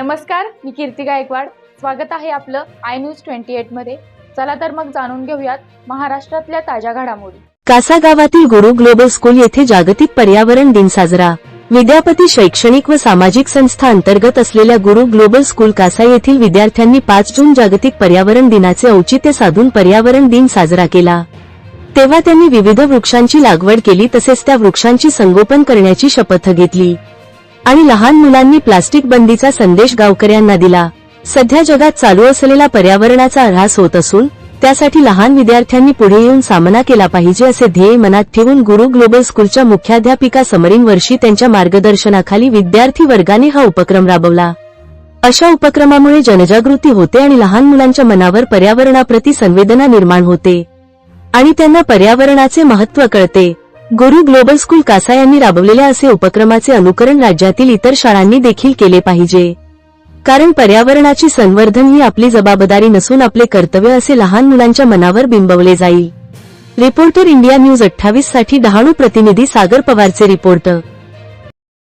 नमस्कार मी कीर्ती गायकवाड. स्वागत आहे आपलं आय न्यूज ट्वेंटी एटमध्ये. चला तर मग जाणून घेऊयात महाराष्ट्रातल्या ताज्या घडामोडी. कासा गावातील गुरु ग्लोबल स्कूल येथे जागतिक पर्यावरण दिन साजरा. विद्यापती शैक्षणिक व सामाजिक संस्था अंतर्गत असलेल्या गुरु ग्लोबल स्कूल कासा येथील विद्यार्थ्यांनी पाच जून जागतिक पर्यावरण दिनाचे औचित्य साधून पर्यावरण दिन साजरा केला. तेव्हा त्यांनी विविध वृक्षांची लागवड केली तसेच त्या वृक्षांची संगोपन करण्याची शपथ घेतली. आणि लहान मुलांनी प्लास्टिक बंदीचा संदेश गावकऱ्यांना दिला. सध्या जगात चालू असलेला पर्यावरणाचा ऱ्हास होत असून त्यासाठी लहान विद्यार्थ्यांनी पुढे येऊन सामना केला पाहिजे असे ध्येय मनात ठेवून गुरु ग्लोबल स्कूलच्या मुख्याध्यापिका समरीन वर्षी त्यांच्या मार्गदर्शनाखाली विद्यार्थी वर्गाने हा उपक्रम राबवला. अशा उपक्रमामुळे जनजागृती होते आणि लहान मुलांच्या मनावर पर्यावरणाप्रती संवेदना निर्माण होते. आणि त्यांना पर्यावरणाचे महत्त्व कळते. गुरु ग्लोबल स्कूल कासा यांनी राबवलेल्या असे उपक्रमाचे अनुकरण राज्यातील इतर शाळांनी देखील केले पाहिजे. कारण पर्यावरणाची संवर्धन ही आपली जबाबदारी नसून आपले कर्तव्य असे लहान मुलांच्या मनावर बिंबवले जाईल. रिपोर्टर इंडिया न्यूज अठ्ठावीससाठी डहाणू प्रतिनिधी सागर पवारचे रिपोर्ट